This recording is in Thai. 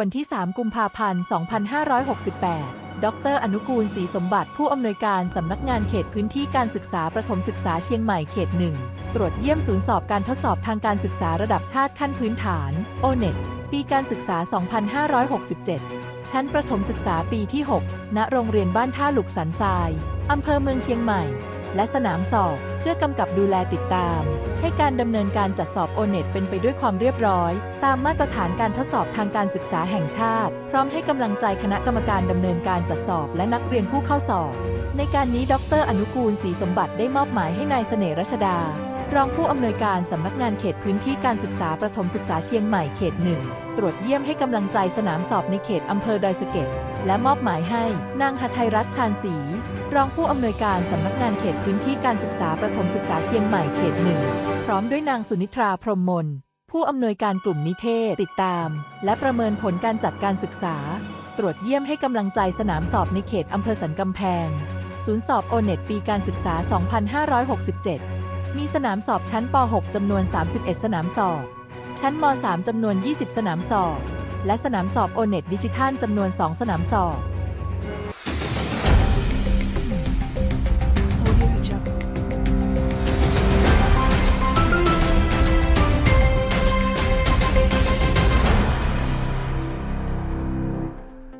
วันที่ 3 กุมภาพันธ์ 2568 ดร อนุกูลศรีสมบัติผู้อำนวยการสำนักงานเขตพื้นที่การศึกษาประถมศึกษาเชียงใหม่เขตหนึ่งตรวจเยี่ยมศูนย์สอบการทดสอบทางการศึกษาระดับชาติขั้นพื้นฐาน o n e t ปีการศึกษา 2567 ชั้นประถมศึกษาปีที่ 6 ณ โรงเรียนบ้านท่าหลุกสันทราย อำเภอเมืองเชียงใหม่ และสนามสอบ เพื่อกำกับดูแลติดตาม ให้การดำเนินการจัดสอบโอเน็ตเป็นไปด้วยความเรียบร้อย ตามมาตรฐานการทดสอบทางการศึกษาแห่งชาติ พร้อมให้กำลังใจคณะกรรมการดำเนินการจัดสอบและนักเรียนผู้เข้าสอบ ในการนี้ดร อนุกูลศรีสมบัติได้มอบหมายให้นายเสน่ห์รัชดา รองผู้อำนวยการสำนักงานเขตพื้นที่การศึกษาประถมศึกษาเชียงใหม่เขตหนึ่งตรวจเยี่ยมให้กำลังใจสนามสอบในเขตอำเภอดอยสะเก็ดและมอบหมายให้นางหทัยรัตน์ชาญศรีรองผู้อำนวยการสำนักงานเขตพื้นที่การศึกษาประถมศึกษาเชียงใหม่เขตหนึ่งพร้อมด้วยนางสุนิทราพรหมมนผู้อำนวยการกลุ่มนิเทศติดตาม และประเมินผลการจัดการศึกษา ตรวจเยี่ยมให้กำลังใจสนามสอบในเขตอำเภอสันกำแพง ศูนย์สอบโอเน็ตปีการศึกษา 2567 มีสนามสอบชั้นป .6 จำนวน 31 สนามสอบ ชั้นม .3 จำนวน 20 สนามสอบ และสนามสอบโอเน็ตดิจิทัลจำนวน 2 สนามสอบ